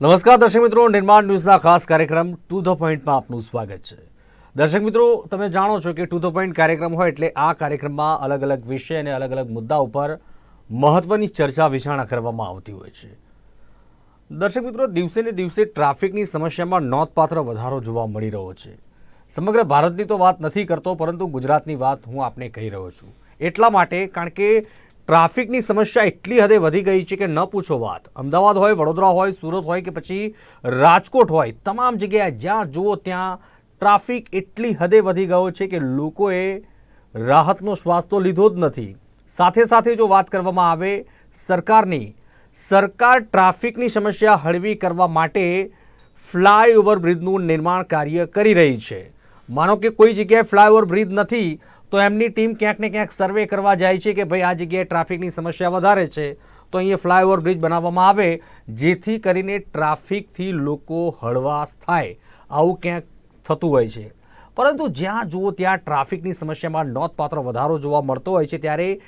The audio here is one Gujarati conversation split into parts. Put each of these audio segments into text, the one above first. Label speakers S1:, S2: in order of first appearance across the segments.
S1: નમસ્કાર, દર્શક મિત્રો. નિર્માણ ન્યૂઝના ખાસ કાર્યક્રમ ટુ ધ પોઈન્ટમાં આપનું સ્વાગત છે. દર્શક મિત્રો, તમે જાણો છો કે ટુ ધ પોઈન્ટ કાર્યક્રમ હોય એટલે આ કાર્યક્રમમાં અલગ અલગ વિષય અને અલગ અલગ મુદ્દા ઉપર મહત્વની ચર્ચા વિચારણા કરવામાં આવતી હોય છે. દર્શક મિત્રો, દિવસે ને દિવસે ટ્રાફિકની સમસ્યામાં નોંધપાત્ર વધારો જોવા મળી રહ્યો છે. સમગ્ર ભારતની તો વાત નથી કરતો, પરંતુ ગુજરાતની વાત હું આપને કહી રહ્યો છું. એટલા માટે, કારણ કે ટ્રાફિકની સમસ્યા એટલી હદે વધી ગઈ છે કે ન પૂછો વાત. અમદાવાદ હોય, વડોદરા હોય, સુરત હોય કે પછી રાજકોટ હોય, તમામ જગ્યાએ જ્યાં જુઓ ત્યાં ટ્રાફિક એટલી હદે વધી ગયો છે કે લોકોએ રાહતનો શ્વાસ તો લીધો જ નથી. સાથે સાથે જો વાત કરવામાં આવે, સરકારની, સરકાર ટ્રાફિકની સમસ્યા હળવી કરવા માટે ફ્લાયઓવર બ્રિજનું નિર્માણ કાર્ય કરી રહી છે. માનો કે કોઈ જગ્યાએ ફ્લાયઓવર બ્રિજ નથી તો એમની ટીમ ક્યાંક ને ક્યાંક સર્વે કરવા જાય છે કે ભાઈ આ જગ્યાએ ટ્રાફિકની સમસ્યા વધારે છે. તો અહીંયા ફ્લાયઓવર બ્રિજ બનાવવામાં આવે, જેથી કરીને ટ્રાફિકથી લોકો હળવાશ થાય. આવું ક્યાંક થતું હોય છે. પરંતુ જ્યાં જુઓ ત્યાં ટ્રાફિકની સમસ્યામાં નોંધપાત્ર વધારો જોવા મળતો હોય છે, ત્યારે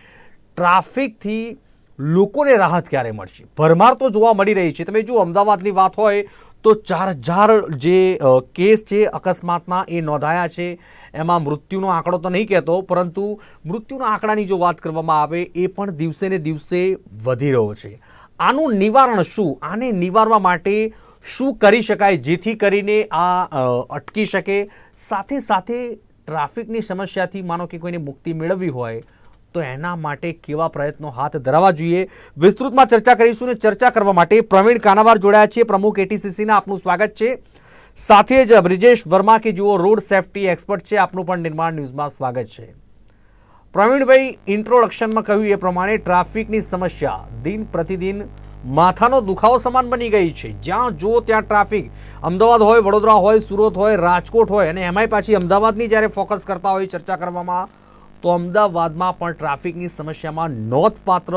S1: ટ્રાફિકથી લોકોને રાહત ક્યારે મળશે? ભરમાર તો જોવા મળી રહી છે. તમે જુઓ, અમદાવાદની વાત હોય તો ચાર હજાર જે કેસ છે અકસ્માતના એ નોંધાયા છે. એમાં મૃત્યુનો આંકડો તો નહીં કહેતો, પરંતુ મૃત્યુના આંકડાની જો વાત કરવામાં આવે, એ પણ દિવસે ને દિવસે વધી રહ્યો છે. આનું નિવારણ શું? આને નિવારવા માટે શું કરી શકાય? જેથી કરીને આ અટકી શકે. સાથે સાથે ટ્રાફિકની સમસ્યાથી, માનો કે કોઈને મુક્તિ મેળવવી હોય તો એના માટે કેવા પ્રયત્નો હાથ ધરાવવા જોઈએ? વિસ્તૃતમાં ચર્ચા કરીશું ને ચર્ચા કરવા માટે પ્રવીણ કાનાવાર જોડાયા છે પ્રમુખ એટીસીસીના આપનું સ્વાગત છે. સાથે જ બ્રિજેશ વર્મા કે જેઓ રોડ સેફટી એક્સપર્ટ છે, આપનું પણ નિર્માણ ન્યૂઝમાં સ્વાગત છે. પ્રવીણભાઈ, ઇન્ટ્રોડક્શનમાં કહ્યું એ પ્રમાણે ટ્રાફિકની સમસ્યા દિન પ્રતિદિન માથાનો દુખાવો સમાન બની ગઈ છે. જ્યાં જો ત્યાં ટ્રાફિક. અમદાવાદ હોય, વડોદરા હોય, સુરત હોય, રાજકોટ હોય અને એમાંય પાછી અમદાવાદની જ્યારે ફોકસ કરતા હોય ચર્ચા કરવામાં તો અમદાવાદમાં પણ ટ્રાફિકની સમસ્યામાં નોંધપાત્ર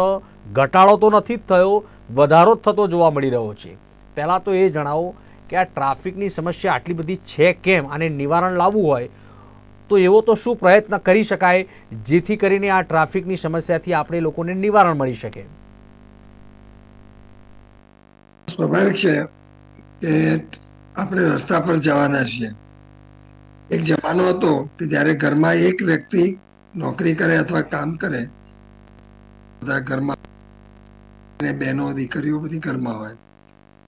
S1: ઘટાડો તો નથી જ થયો, વધારો થતો જોવા મળી રહ્યો છે. પહેલાં તો એ જણાવો કે આ ટ્રાફિકની સમસ્યા આટલી બધી છે કેમ અને નિવારણ લાવવું હોય તો એવો તો શું પ્રયત્ન કરી શકાય જેથી કરીને આ ટ્રાફિકની સમસ્યાથી આપણે લોકોને નિવારણ મળી શકે?
S2: સ્વાભાવિક છે કે આપણે રસ્તા પર જવાના છીએ. એક જમાનો હતો કે જ્યારે ઘરમાં એક વ્યક્તિ નોકરી કરે અથવા કામ કરે, બધા ઘરમાં બહેનો, દીકરીઓ બધી ઘરમાં હોય.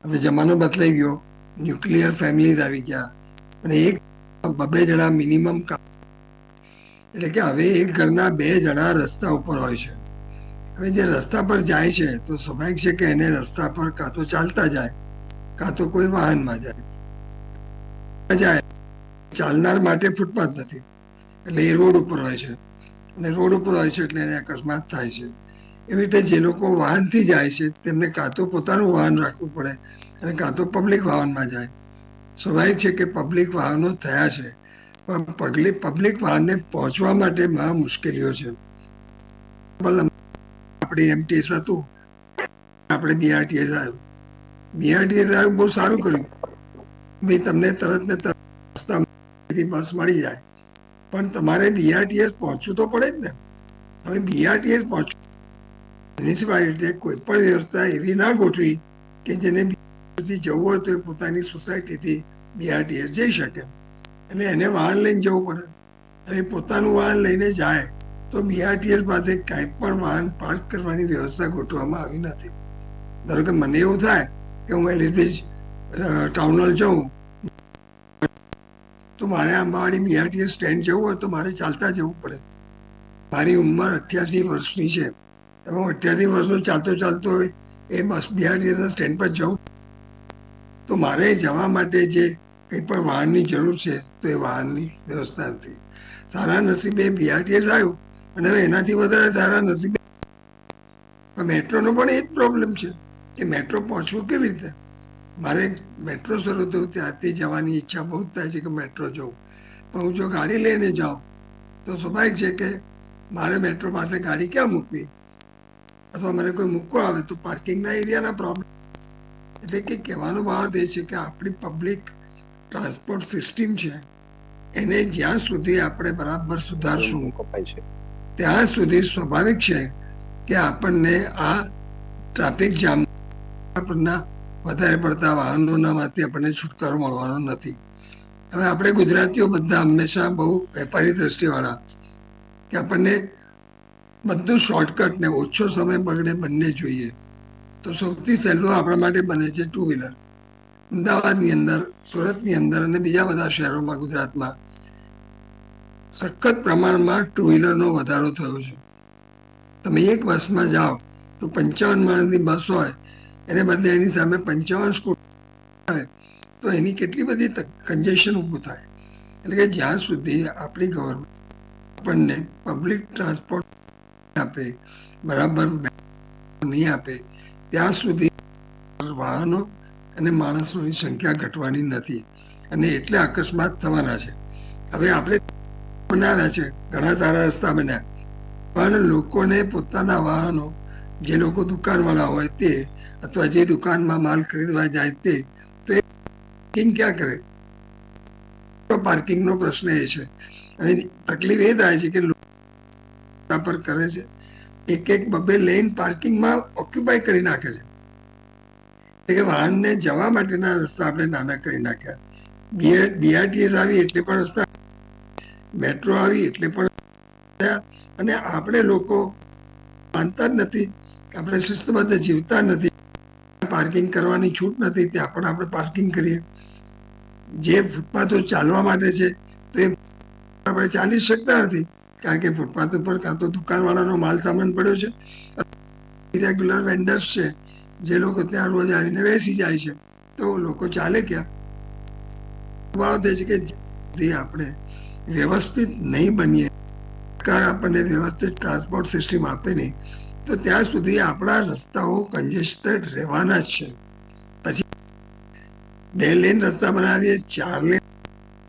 S2: હવે જમાનો બદલાઈ ગયો, ન્યુક્લિયર ફેમિલીઝ આવી ગયા અને એક બબે જણા મિનિમમ કામ એટલે કે હવે એક ઘરના બે જણા રસ્તા ઉપર હોય છે. હવે જે રસ્તા પર જાય છે, તો સ્વાભાવિક છે કે એને રસ્તા પર કાં તો ચાલતા જાય, કાં તો કોઈ વાહનમાં જાય જાય. ચાલનાર માટે ફૂટપાથ નથી, એટલે એ રોડ ઉપર હોય છે. અને રોડ ઉપર હોય છે એટલે એને અકસ્માત થાય છે. એવી રીતે જે લોકો વાહનથી જાય છે, તેમને કાં તો પોતાનું વાહન રાખવું પડે અને કાં તો પબ્લિક વાહનમાં જાય. સ્વાભાવિક છે કે પબ્લિક વાહનો થયા છે, પણ પબ્લિક પબ્લિક વાહનને પહોંચવા માટે મહા મુશ્કેલીઓ છે. આપણે એમટીએસ હતું. આપણે બીઆરટીએસ આવ્યું. બીઆરટીએસ આવ્યું, બહુ સારું કર્યું. ભાઈ, તમને તરત ને તરત રસ્તા બસ મળી જાય. પણ તમારે બીઆરટીએસ પહોંચવું તો પડે જ ને. હવે બીઆરટીએસ પહોંચવું મ્યુનિસિપાલિટીએ કોઈ પણ વ્યવસ્થા એવી ના ગોઠવી કે જેને જવું હોય તો એ પોતાની સોસાયટીથી બીઆરટીએસ જઈ શકે. એટલે એને વાહન લઈને જવું પડે. હવે પોતાનું વાહન લઈને જાય તો બીઆરટીએસ પાસે કાંઈ પણ વાહન પાર્ક કરવાની વ્યવસ્થા ગોઠવવામાં આવી નથી. ધારો કે મને એવું થાય કે હું એલિઝબેથ ટાઉન જઉં જાઉં તો મારે આંબાવાડી બીઆરટીએસ સ્ટેન્ડ જવું હોય તો મારે ચાલતા જવું પડે. મારી ઉંમર અઠ્યાસી વર્ષની છે. હવે અઠ્યાસી વર્ષનો ચાલતો ચાલતો હોય, એ બસ બીઆરટીએસના સ્ટેન્ડ પર જવું તો મારે જવા માટે જે કંઈ પણ વાહનની જરૂર છે, તો એ વાહનની વ્યવસ્થા નથી. સારા નસીબે બીઆરટીએસ આવ્યું અને હવે એનાથી વધારે સારા નસીબે. મેટ્રોનો પણ એ જ પ્રોબ્લેમ છે કે મેટ્રો પહોંચવું કેવી રીતે? મારે મેટ્રો શરૂ થયું ત્યાંથી જવાની ઈચ્છા બહુ જ થાય છે કે મેટ્રો જવું પણ હું જો ગાડી લઈને જાઉં તો સ્વાભાવિક છે કે મારે મેટ્રો પાસે ગાડી ક્યાં મૂકવી? અથવા મને કોઈ મૂકવા આવે તો પાર્કિંગના એરિયાના પ્રોબ્લેમ એટલે કે કહેવાનો બહાર એ છે કે આપણી પબ્લિક ટ્રાન્સપોર્ટ સિસ્ટમ છે એને જ્યાં સુધી આપણે બરાબર સુધારશું ત્યાં સુધી સ્વાભાવિક છે કે આપણને આ ટ્રાફિક જામ પરના વધારે પડતા વાહનોના આપણને છુટકારો મળવાનો નથી. હવે આપણે ગુજરાતીઓ બધા હંમેશા બહુ વેપારી દ્રષ્ટિવાળા કે આપણને બધું શોર્ટકટ ને ઓછો સમય બગડે બંને જોઈએ. તો સૌથી સહેલું આપણા માટે બને છે ટુ વ્હીલર અમદાવાદની અંદર, સુરતની અંદર અને બીજા બધા શહેરોમાં ગુજરાતમાં સખત પ્રમાણમાં ટુ વ્હીલરનો વધારો થયો છે. તમે એક બસમાં જાઓ તો પંચાવન માણસની બસ હોય એને બદલે એની સામે પંચાવન સ્કૂટર આવે, તો એની કેટલી બધી કન્જેશન ઊભું થાય. એટલે કે જ્યાં સુધી આપણી ગવર્મેન્ટ આપણને પબ્લિક ટ્રાન્સપોર્ટ આપે, બરાબર નહીં આપે, ત્યાં સુધી વાહનો અને માણસોની સંખ્યા ઘટવાની નથી અને એટલે અકસ્માત થવાના છે. હવે આપણે બનાવ્યા છે, ઘણા સારા રસ્તા બન્યા પણ લોકોને પોતાના વાહનો જે લોકો દુકાનવાળા હોય તે, અથવા જે દુકાનમાં માલ ખરીદવા જાય તે, તો એ પાર્કિંગ ક્યાં કરે? પાર્કિંગનો પ્રશ્ન એ છે. અને તકલીફ એ થાય છે કે લોકો પર કરે છે. એક એક બબે લેન પાર્કિંગમાં ઓક્યુપાય કરી નાખે છે. એટલે કે વાહનને જવા માટેના રસ્તા આપણે નાના કરી નાખ્યા. બીઆરટીએસ આવી એટલે પણ રસ્તા મેટ્રો આવી એટલે પણ અને આપણે લોકો માનતા જ નથી. આપણે શિસ્તબદ્ધ જીવતા નથી. પાર્કિંગ કરવાની છૂટ નથી, ત્યાં પણ આપણે પાર્કિંગ કરીએ. જે ફૂટપાથો ચાલવા માટે છે, તો એ આપણે ચાલી શકતા નથી. કારણ કે ફૂટપાથ ઉપર કાં તો દુકાનવાળાનો માલ સામાન પડ્યો છે રેગ્યુલર વેન્ડર્સ છે, જે લોકો ત્યાં રોજ આવીને બેસી જાય છે. તો લોકો ચાલે ક્યાં? ભાવ દે છે કે સુધી આપણે વ્યવસ્થિત નહીં બનીએ, સરકાર આપણને વ્યવસ્થિત ટ્રાન્સપોર્ટ સિસ્ટમ આપે નહીં તો ત્યાં સુધી આપણા રસ્તાઓ કન્જેસ્ટેડ રહેવાના જ છે. પછી બે લેન રસ્તા બનાવીએ, ચાર લેન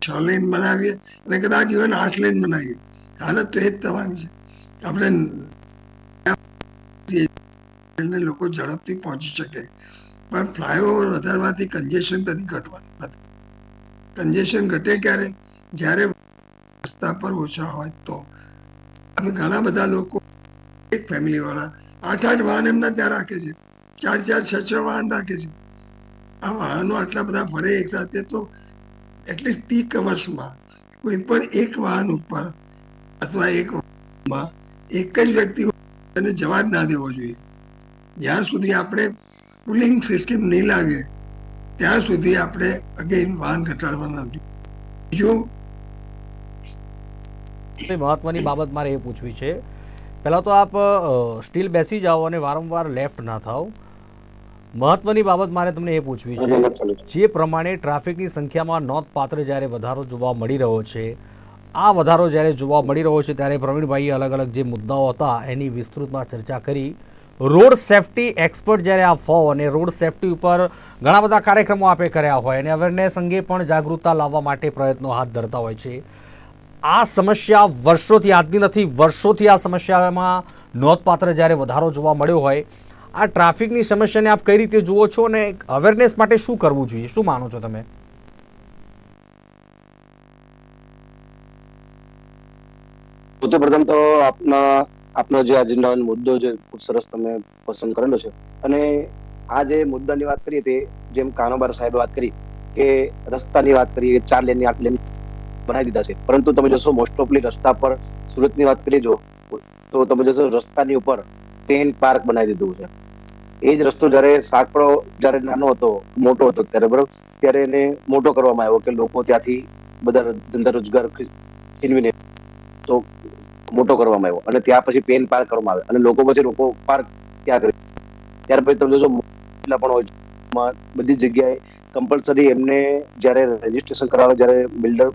S2: છ લેન બનાવીએ અને કદાચ ઇવન આઠ લેન બનાવીએ. હાલત તો એ જ થવાની છે. આપણે લોકો ઝડપથી પહોંચી શકે. પણ ફ્લાયઓવર વધારવાથી કન્જેશન કદી ઘટવાનું. નથી કન્જેશન ઘટે ક્યારે? જ્યારે રસ્તા પર ઓછા હોય તો. ઘણા બધા લોકો એક ફેમિલી વાળા આઠ આઠ વાહન એમના ત્યાં રાખે છે. ચાર ચાર, છ છ વાહન રાખે છે. આ વાહનો આટલા બધા ફરે એક સાથે તો એટલીસ્ટ પીક અવર્સમાં કોઈ પણ એક વાહન ઉપર અથવા એક વાહનમાં એક જ વ્યક્તિ એને જવા જ ના દેવો જોઈએ. જ્યાં સુધી આપણે પુલિંગ સિસ્ટમ નહીં લાગે, ત્યાં સુધી આપણે અગેન વાહન ઘટાડવાના નથી બીજું?
S1: મહત્વની બાબત મારે એ પૂછવી છે પહેલાં તો આપ સ્ટીલ બેસી જાઓ અને વારંવાર લેફ્ટ ના થાઓ. મહત્વની બાબત મારે તમને એ પૂછવી છે જે પ્રમાણે ટ્રાફિકની સંખ્યામાં નોંધપાત્ર જ્યારે વધારો જોવા મળી રહ્યો છે આ વધારો જ્યારે જોવા મળી રહ્યો છે ત્યારે પ્રવીણભાઈએ અલગ અલગ જે મુદ્દાઓ હતા એની વિસ્તૃતમાં ચર્ચા કરી. રોડ સેફટી એક્સપર્ટ જ્યારે આપ હો અને રોડ સેફટી ઉપર ઘણા બધા કાર્યક્રમો આપે કર્યા હોય અને અવેરનેસ અંગે પણ જાગૃતતા લાવવા માટે પ્રયત્નો હાથ ધરતા હોય છે. આ સમસ્યા વર્ષોથી, આજની નથી, વર્ષોથી આ સમસ્યામાં નોંધપાત્ર જ્યારે વધારો જોવા મળ્યો હોય, આ ટ્રાફિકની સમસ્યાને આપ કઈ રીતે જુઓ છો અને અવેરનેસ માટે શું કરવું જોઈએ? શું માનો છો તમે?
S3: સૌથી પ્રથમ તો આપના, આપનો જે એજન્ડાનો મુદ્દો જે ખૂબ સરસ તમે પસંદ કરેલો છે. અને આ જે મુદ્દાની વાત કરીએ તે જેમ કાનોબાર સાહેબે વાત કરી કે રસ્તાની વાત કરીએ, ચાર લેનની આઠ લેન બનાવી દીધા છે. પરંતુ તમે જોશો મોસ્ટ ઓફલી રસ્તા પર, સુરતની વાત કરીએ જો, તો તમે જોશો રસ્તાની ઉપર ટ્રેન પાર્ક બનાવી દીધું છે. એ જ રસ્તો જ્યારે સાંકડો જ્યારે નાનો હતો, મોટો હતો ત્યારે, બરોબર? ત્યારે એને મોટો કરવામાં આવ્યો કે લોકો ત્યાંથી બધા ધંધા રોજગાર છીનવીને તો મોટો કરવામાં આવ્યો. અને ત્યાં પછી પેન પાર્ક કરવામાં આવે અને લોકો પછી લોકો પાર્ક ત્યાં કરે. ત્યાર પછી તમે જોશો પણ હોય બધી જગ્યાએ કમ્પલસરી એમને જ્યારે રજીસ્ટ્રેશન કરાવે, જ્યારે બિલ્ડર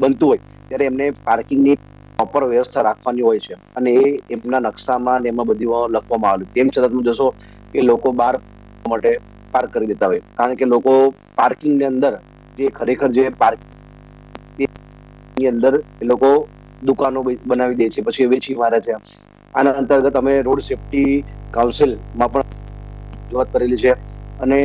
S3: બનતું હોય, ત્યારે એમને પાર્કિંગની પ્રોપર વ્યવસ્થા રાખવાની હોય છે. અને એ એમના નકશામાં ને એમાં બધી લખવામાં આવેલું. તેમ છતાં તમે જોશો કે લોકો બહાર માટે પાર્ક કરી દેતા હોય. કારણ કે લોકો પાર્કિંગની અંદર જે ખરેખર જે પાર્કની અંદર એ લોકો દુકાનો બનાવી દે છે, પછી વેચી મારે છે. આના અંતર્ગત અમે રોડ સેફટી કાઉન્સિલમાં પણ રજૂઆત કરેલી છે. અને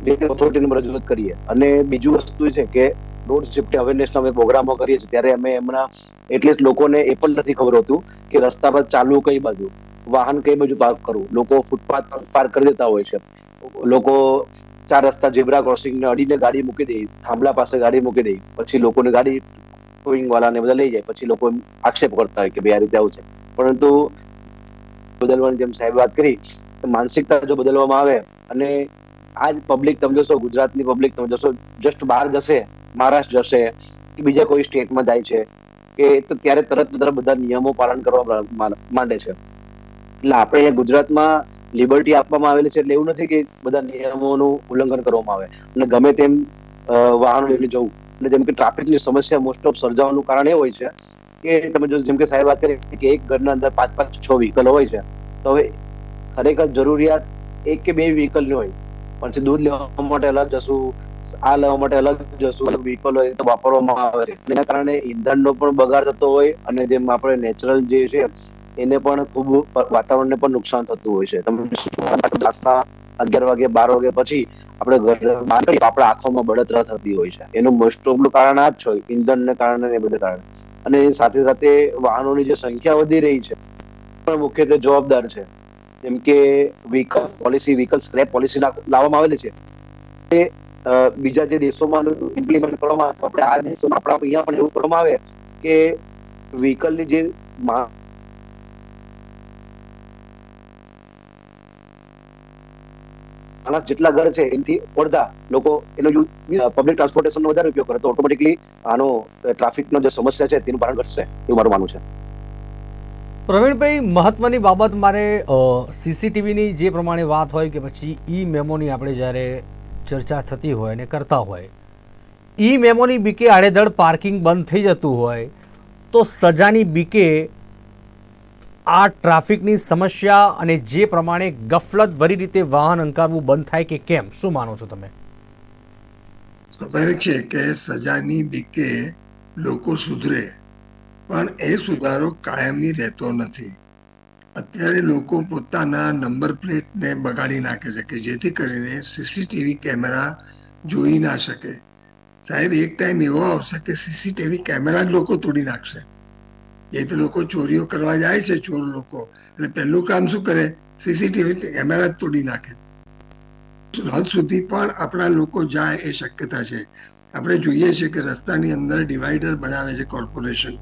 S3: જે ઓથોરિટીને રજૂઆત કરીએ. અને બીજું વસ્તુ છે કે રોડ સેફ્ટી અવેરનેસ અમે પ્રોગ્રામો કરીએ છીએ. ત્યારે અમે એમના એટલીસ્ટ લોકોને એ પણ નથી ખબર હોતું કે રસ્તા પર ચાલવું કઈ બાજુ, વાહન કઈ બાજુ પાર્ક કરવું. લોકો ફૂટપાથ પર પાર્ક કરી દેતા હોય છે. લોકો ચાર રસ્તા ઝેબ્રા ક્રોસિંગ ને અડીને ગાડી મૂકી દે, થાંભલા પાસે ગાડી મૂકી દે, પછી લોકોને ગાડી ટોઈંગ વાળાને બધા લઈ જાય, પછી લોકો આક્ષેપ કરતા હોય કે ભાઈ આ રીતે આવું છે. પરંતુ બદલવાની જેમ સાહેબ વાત કરી માનસિકતા જો બદલવામાં આવે અને આજ પબ્લિક તમે જોશો, ગુજરાતની પબ્લિક તમે જોશો જસ્ટ બહાર જશે, મહારાષ્ટ્ર જશે, કે બીજા કોઈ સ્ટેટમાં જાય છે, કે તો ત્યારે તરત તરત બધા નિયમો પાલન કરવા માંડે છે. એટલે આપણે અહીંયા ગુજરાતમાં લિબર્ટી આપવામાં આવેલી છે એટલે એવું નથી કે બધા નિયમોનું ઉલ્લંઘન કરવામાં આવે. અને ગમે તેમ વાહનો લઈને જવું. એટલે જેમ કે ટ્રાફિકની સમસ્યા મોસ્ટ ઓફ સર્જાવાનું કારણ એ હોય છે કે તમે જો જેમ કે સાહેબ વાત કરી કે એક ઘરના અંદર પાંચ પાંચ છ વ્હીકલ હોય છે, તો હવે ખરેખર જરૂરિયાત એક કે બે વ્હીકલની હોય. પછી દૂધ લેવા માટે અલગ જશું આ લેવા માટે અલગ જશું વ્હીકલ હોય વાપરવામાં આવે એના કારણે ઈંધણનો પણ બગાડ થતો હોય અને જેમ આપણે નેચરલ જે છે, એને પણ ખૂબ વાતાવરણને પણ નુકસાન થતું હોય છે. તમે અગિયાર વાગે, બાર વાગે પછી આપણે ઘર બહાર આપણા આંખોમાં બળતરા થતી હોય છે. એનું મોસ્ટ ઓફનું કારણ આ જ છે ઈંધણને કારણે એ બધા કારણે. અને સાથે સાથે વાહનોની જે સંખ્યા વધી રહી છે, પણ મુખ્યત્વે જવાબદાર છે. જેમ કે vehicle policy vehicle scrap policy લાવવામાં આવેલી છે. એ બીજા જે દેશોમાં ઇમ્પ્લિમેન્ટ કરવામાં આવે આપણે આ દેશોમાં આપણા અહીંયા પણ એવું કરવામાં આવે કે વ્હીકલની જે માણસ જેટલા ઘર છે એનાથી અડધા લોકો એનો પબ્લિક ટ્રાન્સપોર્ટેશનનો વધારે ઉપયોગ કરે તો ઓટોમેટિકલી આનો ટ્રાફિકનો જે સમસ્યા છે, તેનું કારણ ઘટશે એવું મારું માનવું છે.
S1: પ્રવીણભાઈ, મહત્વની બાબત મારે સીસીટીવીની જે પ્રમાણે વાત હોય કે પછી ઈ મેમોની આપણે જ્યારે ચર્ચા થતી હોય અને કરતા હોય ઈ મેમોની બીકે આડેધડ પાર્કિંગ બંધ થઈ જતું હોય, તો સજાની બીકે આ ટ્રાફિકની સમસ્યા અને જે પ્રમાણે ગફલત ભરી રીતે વાહન અંકારવું બંધ થાય કે કેમ? શું માનો છો તમે?
S2: સ્વાભાવિક છે કે સજાની બીકે લોકો સુધરે. પણ એ સુધારો કાયમી રહેતો નથી. અત્યારે લોકો પોતાના નંબર પ્લેટને બગાડી નાખે છે કે જેથી કરીને સીસીટીવી કેમેરા જોઈ ના શકે. સાહેબ, એક ટાઈમ એવો આવશે કે સીસીટીવી કેમેરા જ લોકો તોડી નાખશે. એ તો લોકો ચોરીઓ કરવા જાય છે, ચોર લોકો. એટલે પહેલું કામ શું કરે? સીસીટીવી કેમેરા જ તોડી નાખે. હદ સુધી પણ આપણા લોકો જાય એ શક્યતા છે. આપણે જોઈએ છીએ કે રસ્તાની અંદર ડિવાઈડર બનાવે છે કોર્પોરેશન.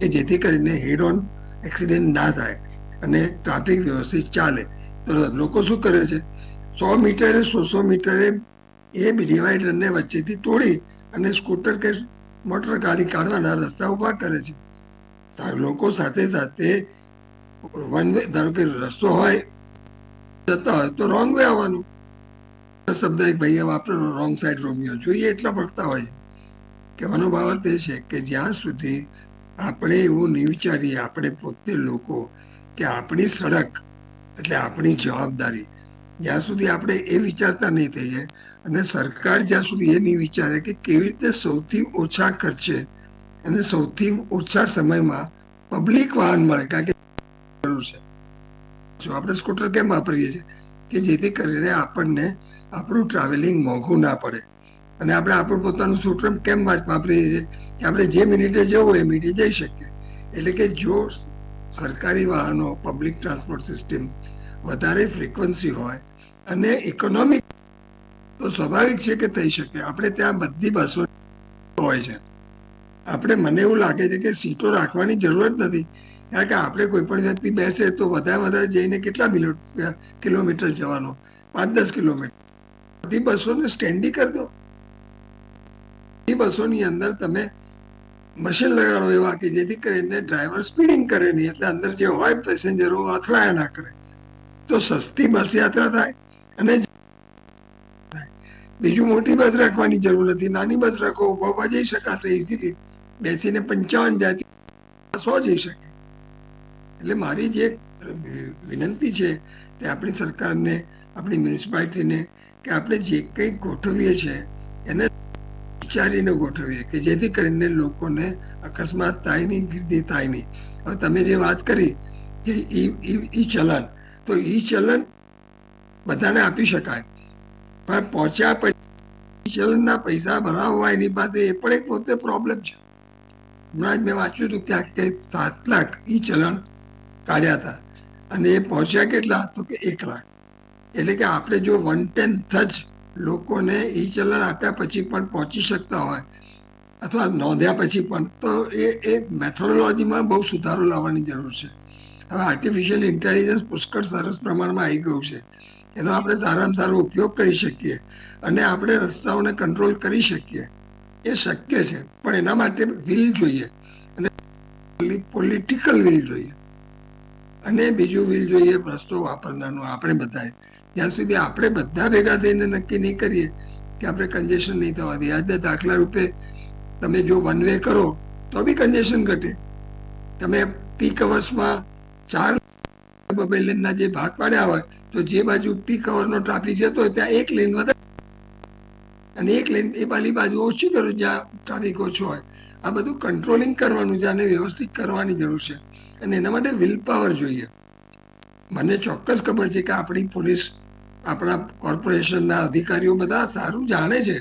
S2: કે જેથી કરીને હેડ ઓન એક્સિડન્ટ ના થાય અને ટ્રાફિક વ્યવસ્થિત ચાલે. તો લોકો શું કરે છે? સો મીટરે સો સો મીટરે એ ડિવાઈડરને વચ્ચેથી તોડી અને સ્કૂટર કે મોટર ગાડી કાઢવાના રસ્તા ઊભા કરે છે. લોકો સાથે સાથે વન વે ધારો કે રસ્તો હોય, જતા હોય તો રોંગ વે આવવાનું. શબ્દ એક ભાઈએ વાપરેલો રોંગ સાઈડ રોમિયો. જોઈએ એટલા પડતા હોય કહેવાનો ભાવ એ છે કે જ્યાં સુધી આપણે એવું નહીં વિચારીએ, આપણે પોતે લોકો કે આપણી સડક એટલે આપણી જવાબદારી. જ્યાં સુધી આપણે એ વિચારતા નહીં થઈએ અને સરકાર જ્યાં સુધી એ નહીં વિચારે કે કેવી રીતે સૌથી ઓછા ખર્ચે અને સૌથી ઓછા સમયમાં પબ્લિક વાહન મળે, કારણ કે જો આપણે સ્કૂટર કેમ વાપરીએ છીએ? કે જેથી કરીને આપણને આપણું ટ્રાવેલિંગ મોંઘું ના પડે. અને આપણે આપણું પોતાનું સ્કૂટર કેમ વાપરીએ છીએ? કે આપણે જે મિનિટે જવું હોય એ મિનિટે જઈ શકીએ. એટલે કે જો સરકારી વાહનો પબ્લિક ટ્રાન્સપોર્ટ સિસ્ટમ વધારે ફ્રિકવન્સી હોય અને ઇકોનોમિક તો સ્વાભાવિક છે કે થઈ શકે. આપણે ત્યાં બધી બસો હોય છે. આપણે મને એવું લાગે છે કે સીટો રાખવાની જરૂરત નથી. કારણ કે આપણે કોઈ પણ વ્યક્તિ બેસે તો વધારે વધારે જઈને કેટલા કિલોમીટર જવાનો? પાંચ દસ કિલોમીટર. બધી બસોને સ્ટેન્ડી કરી દો. એ બસોની અંદર તમે મશીન લગાડો એવા કે જેથી કરીને ડ્રાઈવર સ્પીડિંગ કરે નહીં, એટલે અંદર જે હોય પેસેન્જરો અથડાયા ના કરે. તો સસ્તી બસ યાત્રા થાય અને બીજું મોટી બસ રાખવાની જરૂર નથી. નાની બસ રાખો, ઊભા જઈ શકાશે ઇઝીલી બેસીને પંચાવન જાતિ સો જઈ શકે. એટલે મારી જે વિનંતી છે તે આપણી સરકારને, આપણી મ્યુનિસિપાલિટીને કે આપણે જે કંઈ ગોઠવીએ છીએ એને વિચારીને ગોઠવીએ કે જેથી કરીને લોકોને અકસ્માત થાય નહીં, ગીર્દી થાય નહીં. હવે તમે જે વાત કરી કે ઈ ચલણ તો ઈ ચલન બધાને આપી શકાય. પણ પહોંચ્યા પછી ચલનના પૈસા ભરાવવા એની પાસે એ પણ એક પોતે પ્રોબ્લેમ છે. હમણાં જ મેં વાંચ્યું હતું ક્યાંક કે સાત લાખ ઈ ચલણ કાઢ્યા હતા. અને એ પહોંચ્યા કેટલા? તો કે એક લાખ. એટલે કે આપણે જો વન ટેન્થ જ લોકોને ઈ ચલણ આપ્યા પછી પણ પહોંચી શકતા હોય અથવા નોંધ્યા પછી પણ. તો એ એ મેથોડોલોજીમાં બહુ સુધારો લાવવાની જરૂર છે. હવે આર્ટિફિશિયલ ઇન્ટેલિજન્સ પુષ્કળ સરસ પ્રમાણમાં આવી ગયું છે. એનો આપણે સારામાં સારો ઉપયોગ કરી શકીએ અને આપણે રસ્તાઓને કંટ્રોલ કરી શકીએ. એ શક્ય છે. પણ એના માટે વિલ જોઈએ અને પોલિટિકલ વિલ જોઈએ. અને બીજું વિલ જોઈએ, રસ્તો વાપરનારનું, આપણે બધાએ. જ્યાં સુધી આપણે બધા ભેગા થઈને નક્કી નહીં કરીએ કે આપણે કન્જેશન નહીં થવા દઈએ આજે દાખલા રૂપે તમે જો વન વે કરો, તો બી કન્જેશન ઘટે. તમે પીક અવર્સમાં ચાર બબે લેનના જે ભાગ પાડ્યા હોય, તો જે બાજુ પીક અવરનો ટ્રાફિક જતો હોય, ત્યાં એક લેન વધારે અને એક લેન એ પાલી બાજુ ઓછી કરો જ્યાં ટ્રાફિક ઓછો હોય. આ બધું કંટ્રોલિંગ કરવાનું છે આને વ્યવસ્થિત કરવાની જરૂર છે. અને એના માટે વિલ પાવર જોઈએ. મને ચોક્કસ ખબર છે કે આપણી પોલીસ આપણા કોર્પોરેશનના અધિકારીઓ બધા સારું જાણે છે,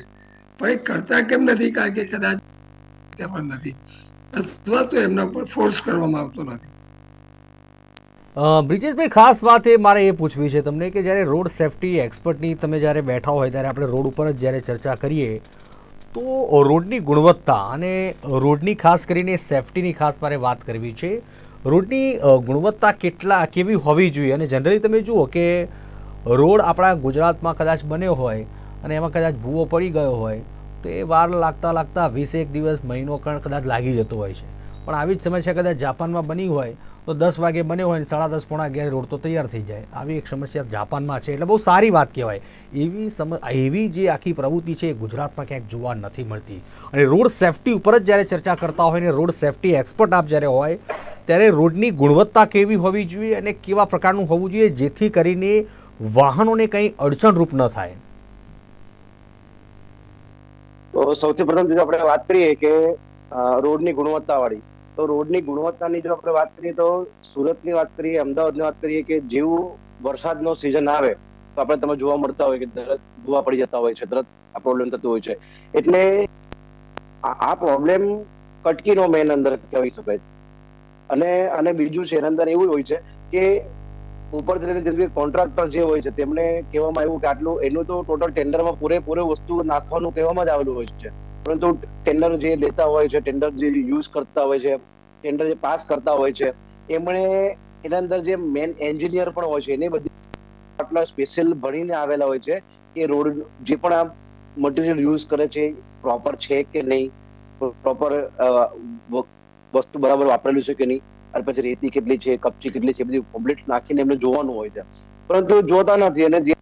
S2: પણ એ કરતા કેમ નથી? કારણ કે કદાચ પણ નથી. અથવા તો એમના ઉપર ફોર્સ કરવામાં આવતો નથી.
S1: બ્રિજેશભાઈ, ખાસ વાત એ મારે એ પૂછવી છે તમને કે જ્યારે રોડ સેફટી એક્સપર્ટની તમે જ્યારે બેઠા હોય ત્યારે આપણે રોડ ઉપર જ જ્યારે ચર્ચા કરીએ, તો રોડની ગુણવત્તા અને રોડની ખાસ કરીને સેફટીની ખાસ મારે વાત કરવી છે. રોડની ગુણવત્તા કેટલા, કેવી હોવી જોઈએ? અને જનરલી તમે જુઓ કે રોડ આપણા ગુજરાતમાં કદાચ બન્યો હોય અને એમાં કદાચ ભૂવો પડી ગયો હોય, તો એ વાર લાગતા લાગતા વીસ એક દિવસ, મહિનો કણ કદાચ લાગી જતો હોય છે. પણ આવી જ સમસ્યા કદાચ જાપાનમાં બની હોય, તો દસ વાગે બન્યો હોય સાડા દસ પોણા અગિયાર રોડ તો તૈયાર થઈ જાય. આવી એક સમસ્યા જાપાનમાં છે, એટલે બહુ સારી વાત કહેવાય. એવી સમ, એવી જે આખી પ્રવૃત્તિ છે એ ગુજરાતમાં ક્યાંક જોવા નથી મળતી. અને રોડ સેફટી ઉપર જ જ્યારે ચર્ચા કરતા હોય ને રોડ સેફટી એક્સપર્ટ આપ જ્યારે હોય, ત્યારે રોડની ગુણવત્તા કેવી હોવી જોઈએ અને કેવા પ્રકારનું હોવું જોઈએ, જેથી કરીને વાહનોને કંઈ અડચણરૂપ ન થાય.
S3: તો સૌથી પ્રથમ જો આપણે વાત કરીએ કે રોડની ગુણવત્તા વાળી તો રોડની ગુણવત્તાની જો આપણે વાત કરીએ તો સુરતની વાત કરીએ, અમદાવાદની વાત કરીએ કે જેવું વરસાદનો સિઝન આવે, તો આપણે તમે જોવા મળતા હોય કે તરત ભૂવા પડી જતા હોય છે તરત આ પ્રોબ્લેમ થતો હોય છે. એટલે આ પ્રોબ્લેમ કટકીનો મેન અંદર કહેવાય શકાય. અને અને બીજું છે, એના અંદર એવું હોય છે કે ઉપરથી લઈને જેમ કોન્ટ્રાક્ટર જે હોય છે, તેમને કહેવામાં આવ્યું કે આટલું, એનું તો ટોટલ ટેન્ડરમાં પૂરેપૂરું વસ્તુ નાખવાનું કહેવામાં જ આવેલું હોય છે. પરંતુ ટેન્ડર જે લેતા હોય છે ટેન્ડર જે યુઝ કરતા હોય છે ટેન્ડર જે પાસ કરતા હોય છે, એમણે એના અંદર જે મેન એન્જિનિયર પણ હોય છે, એને બધી આટલા સ્પેશિયલ ભણીને આવેલા હોય છે કે રોડ જે પણ આ મટીરિયલ યુઝ કરે છે પ્રોપર છે કે નહીં પ્રોપર વસ્તુ બરાબર વાપરેલું છે કે નહીં અને પછી રેતી કેટલી છે, કપચી કેટલી છે બધી કમ્પ્લીટ નાખીને એમને જોવાનું હોય છે. પરંતુ જોતા નથી અને જે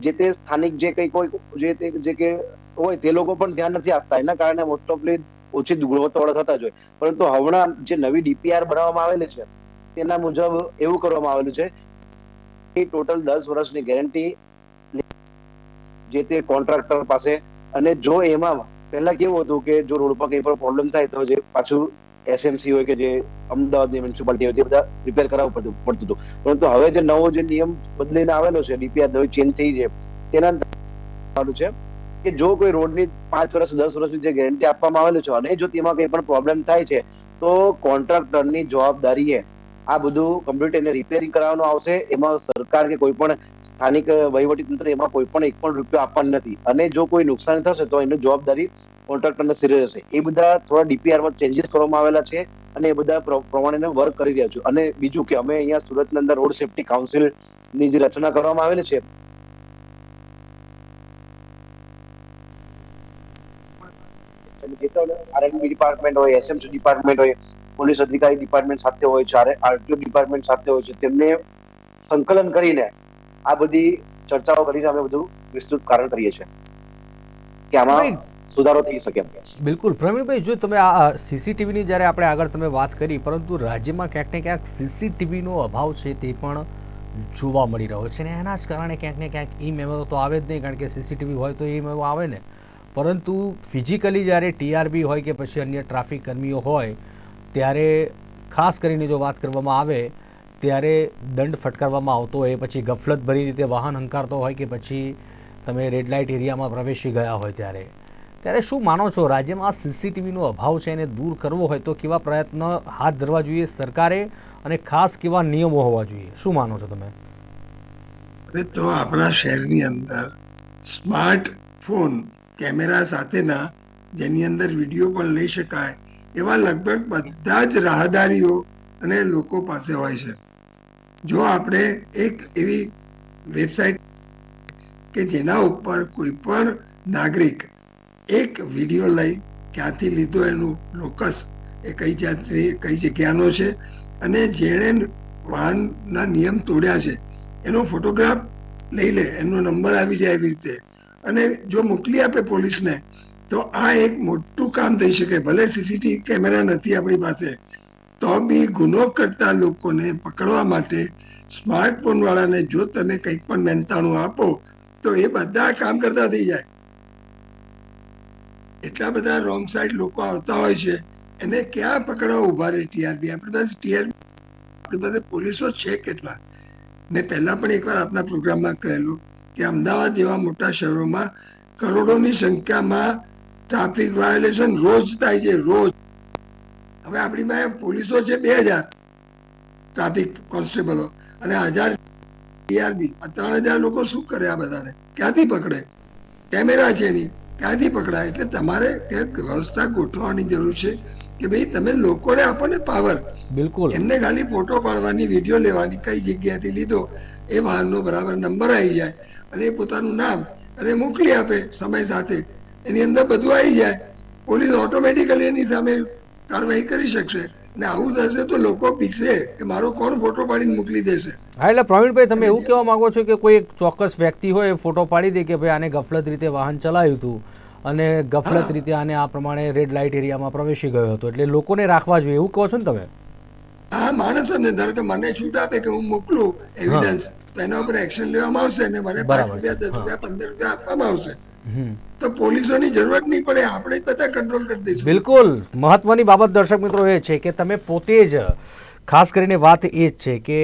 S3: જે તે સ્થાનિક જે કઈ કોઈ જે તે જે કે હોય તે લોકો પણ ધ્યાન નથી આપતા. એના કારણે મોસ્ટ ઓફલી ઓછી ગુણવત્તાવાળા થતા જ હોય. પરંતુ હમણાં જે નવી ડીપીઆર બનાવવામાં આવેલી છે, તેના મુજબ એવું કરવામાં આવેલું છે કે ટોટલ દસ વર્ષની ગેરંટી જે તે કોન્ટ્રાક્ટર પાસે અને જો એમાં પહેલા કેવું હતું કે જો રોડ પર કઈ પણ પ્રોબ્લેમ થાય તો જે પાછું એસએમસી હોય કે જે અમદાવાદની મ્યુનિસિપાલિટી હોય તે બધા રિપેર કરાવવું પડતું પડતું હતું. પરંતુ હવે જે નવો જે નિયમ બદલીને આવેલો છે ડીપીઆર નવી ચેન્જ થઈ છે, તેના છે કે જો કોઈ રોડની પાંચ વર્ષ, દસ વર્ષની જે ગેરંટી આપવામાં આવેલું છે અને જો તેમાં કંઈ પણ પ્રોબ્લેમ થાય છે, તો કોન્ટ્રાક્ટરની જવાબદારીએ આ બધું કમ્પ્લીટ એને રિપેરિંગ કરાવવાનું આવશે. એમાં સરકાર કે કોઈ પણ સ્થાનિક વહીવટી તંત્ર એમાં કોઈ પણ એક પણ રૂપિયો આપવાનો નથી. અને જો કોઈ નુકસાન થશે તો એની જવાબદારી કોન્ટ્રાક્ટરને સિરે હશે એ બધા થોડા ડીપીઆરમાં ચેન્જીસ કરવામાં આવેલા છે અને એ બધા પ્રમાણે વર્ક કરી રહ્યા છું. અને બીજું કે અમે અહીંયા સુરતની અંદર રોડ સેફટી કાઉન્સિલની જે રચના કરવામાં આવેલી છે. આરએનબી ડિપાર્ટમેન્ટ હોય એસએમસી ડિપાર્ટમેન્ટ હોય પોલીસ અધિકારી ડિપાર્ટમેન્ટ સાથે હોય છે આરટીઓ ડિપાર્ટમેન્ટ સાથે હોય છે, તેમને સંકલન કરીને આ બધી ચર્ચાઓ કરીને અમે બધું વિસ્તૃત કારણ કરીએ છીએ. કે આમાં સુધારો થઈ શકે
S1: બિલકુલ. પ્રવીણભાઈ, જો તમે આ સીસીટીવીની જ્યારે આપણે આગળ તમે વાત કરી, પરંતુ રાજ્યમાં ક્યાંક ને ક્યાંક સીસીટીવીનો અભાવ છે તે પણ જોવા મળી રહ્યો છે અને એના જ કારણે ક્યાંક ને ક્યાંક ઈ મેમો તો આવે જ નહીં, કારણ કે સીસીટીવી હોય તો ઈ મેમો આવે ને. પરંતુ ફિઝિકલી જ્યારે ટીઆરબી હોય કે પછી અન્ય ટ્રાફિક કર્મીઓ હોય, ત્યારે ખાસ કરીને જો વાત કરવામાં આવે, ત્યારે દંડ ફટકારવામાં આવતો હોય, પછી ગફલતભરી રીતે વાહન હંકારતો હોય કે પછી તમે રેડ લાઇટ એરિયામાં પ્રવેશી ગયા હોય ત્યારે. ત્યારે શું માનો છો? રાજ્યમાં સીસીટીવીનો અભાવ છે એને દૂર કરવો હોય તો કેવા પ્રયત્ન હાથ ધરવા જોઈએ સરકારે? અને ખાસ કેવા નિયમો હોવા જોઈએ? શું માનો છો તમે?
S2: તો આપણા શહેરની અંદર સ્માર્ટ ફોન કેમેરા સાથેના જેની અંદર વીડિયો પણ લઈ શકાય, એવા લગભગ બધા જ રાહદારીઓ અને લોકો પાસે હોય છે. જો આપણે એક એવી વેબસાઇટ કે જેના ઉપર કોઈ પણ નાગરિક એક વીડિયો લઈ, ક્યાંથી લીધો એનું લોકસ, એ કઈ જાતની કઈ જગ્યાનો છે, અને જેણે વાહનના નિયમ તોડ્યા છે, એનો ફોટોગ્રાફ લઈ લે, એનો નંબર આવી જાય એવી રીતે. અને જો મોકલી આપે પોલીસને, તો આ એક મોટું કામ થઈ શકે, ભલે સીસીટીવી કેમેરા નથી આપણી પાસે, તો બી ગુનો કરતા લોકોને પકડવા માટે સ્માર્ટફોન વાળાને જો તમે કંઈક પણ મહેનતાણું આપો, તો એ બધા કામ કરતા થઈ જાય. એટલા બધા રોંગ સાઈડ લોકો આવતા હોય છે. એને ક્યાં પકડવા ઊભા રહે ટીઆરબી આપણી પાસે ટીઆરબી આપણી પાસે પોલીસો છે કેટલા? મેં પહેલા પણ એકવાર આપના પ્રોગ્રામમાં કહેલું કે અમદાવાદ જેવા મોટા શહેરોમાં કરોડોની સંખ્યામાં ટ્રાફિક વાયોલેશન રોજ થાય છે, રોજ. હવે આપણી પાસે પોલીસો છે બે હજાર ટ્રાફિક કોન્સ્ટેબલો અને હજાર ટીઆરબી ત્રણ હજાર લોકો શું કરે આ બધાને? ક્યાંથી પકડે? કેમેરા છે નહીં ક્યાંથી પકડાય. એટલે તમારે કંઈક વ્યવસ્થા ગોઠવવાની જરૂર છે કે ભાઈ તમે લોકોને આપો ને પાવર
S1: બિલકુલ.
S2: એમને ખાલી ફોટો પાડવાની વીડિયો લેવાની કઈ જગ્યાએથી લીધો એ વાહનનો બરાબર નંબર આવી જાય અને એ પોતાનું નામ અને મોકલી આપે સમય સાથે. એની અંદર બધું આવી જાય. પોલીસ ઓટોમેટિકલી એની સામે કાર્યવાહી કરી શકશે. ને આવું થશે તો લોકો પીછે કે મારો કોણ ફોટો પાડીને મોકલી દેશે?
S1: હા એટલે પ્રવીણભાઈ તમે એવું કહેવા માંગો છો કે કોઈ એક ચોક્કસ વ્યક્તિ હોય ફોટો પાડી દે કે ભાઈ આને ગફલત રીતે વાહન ચલાવ્યું હતું અને ગફલત રીતે આને આ પ્રમાણે રેડ લાઇટ એરિયામાં પ્રવેશી ગયો હતો. એટલે લોકોને રાખવા જોઈએ એવું કહો છો ને તમે?
S2: આ માણસોને ધારો કે મને છૂટ આપે કે હું મોકલું એવિડન્સ તો એના ઉપર એક્શન લેવામાં આવશે અને મને પાંચ રૂપિયા દસ રૂપિયા પંદર રૂપિયા આપવામાં આવશે. તો પોલીસોની જરૂરત નહીં પડે, આપણે તથા કંટ્રોલ કરી દઈશું.
S1: બિલકુલ. મહત્વની બાબત દર્શક મિત્રો એ છે કે તમે પોતે જ, ખાસ કરીને વાત એ જ છે કે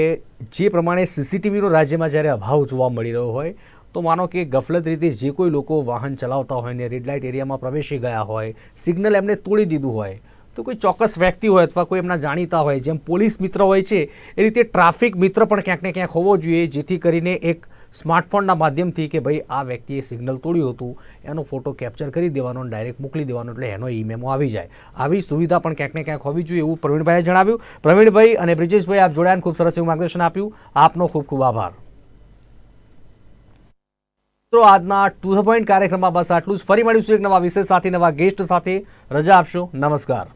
S1: જે પ્રમાણે સીસીટીવીનો રાજ્યમાં જ્યારે અભાવ જોવા મળી રહ્યો હોય, તો માનો કે ગફલત રીતે જે કોઈ લોકો વાહન ચલાવતા હોય ને રેડ લાઇટ એરિયામાં પ્રવેશી ગયા હોય સિગ્નલ એમને તોડી દીધું હોય, તો કોઈ ચોક્કસ વ્યક્તિ હોય અથવા કોઈ એમના જાણીતા હોય, જેમ પોલીસ મિત્ર હોય છે, એ રીતે ટ્રાફિક મિત્ર પણ ક્યાંક ને ક્યાંક હોવો જોઈએ, જેથી કરીને એક સ્માર્ટફોનના માધ્યમથી કે ભાઈ આ વ્યક્તિએ સિગ્નલ તોડ્યું હતું, એનો ફોટો કેપ્ચર કરી દેવાનો ડાયરેક્ટ મોકલી દેવાનો એટલે એનો ઈમેમો આવી જાય. આવી સુવિધા પણ ક્યાંક ને ક્યાંક હોવી જોઈએ એવું પ્રવીણભાઈએ જણાવ્યું. પ્રવીણભાઈ અને બ્રિજેશભાઈ, આપ જોડાયા ખૂબ સરસ એવું માર્ગદર્શન આપ્યું. આપનો ખૂબ ખૂબ આભાર. મિત્રો, આજના ટુ પોઈન્ટ કાર્યક્રમમાં બસ આટલું જ. ફરી મળીશું એક નવા વિષય સાથે, નવા ગેસ્ટ સાથે. રજા આપશો. નમસ્કાર.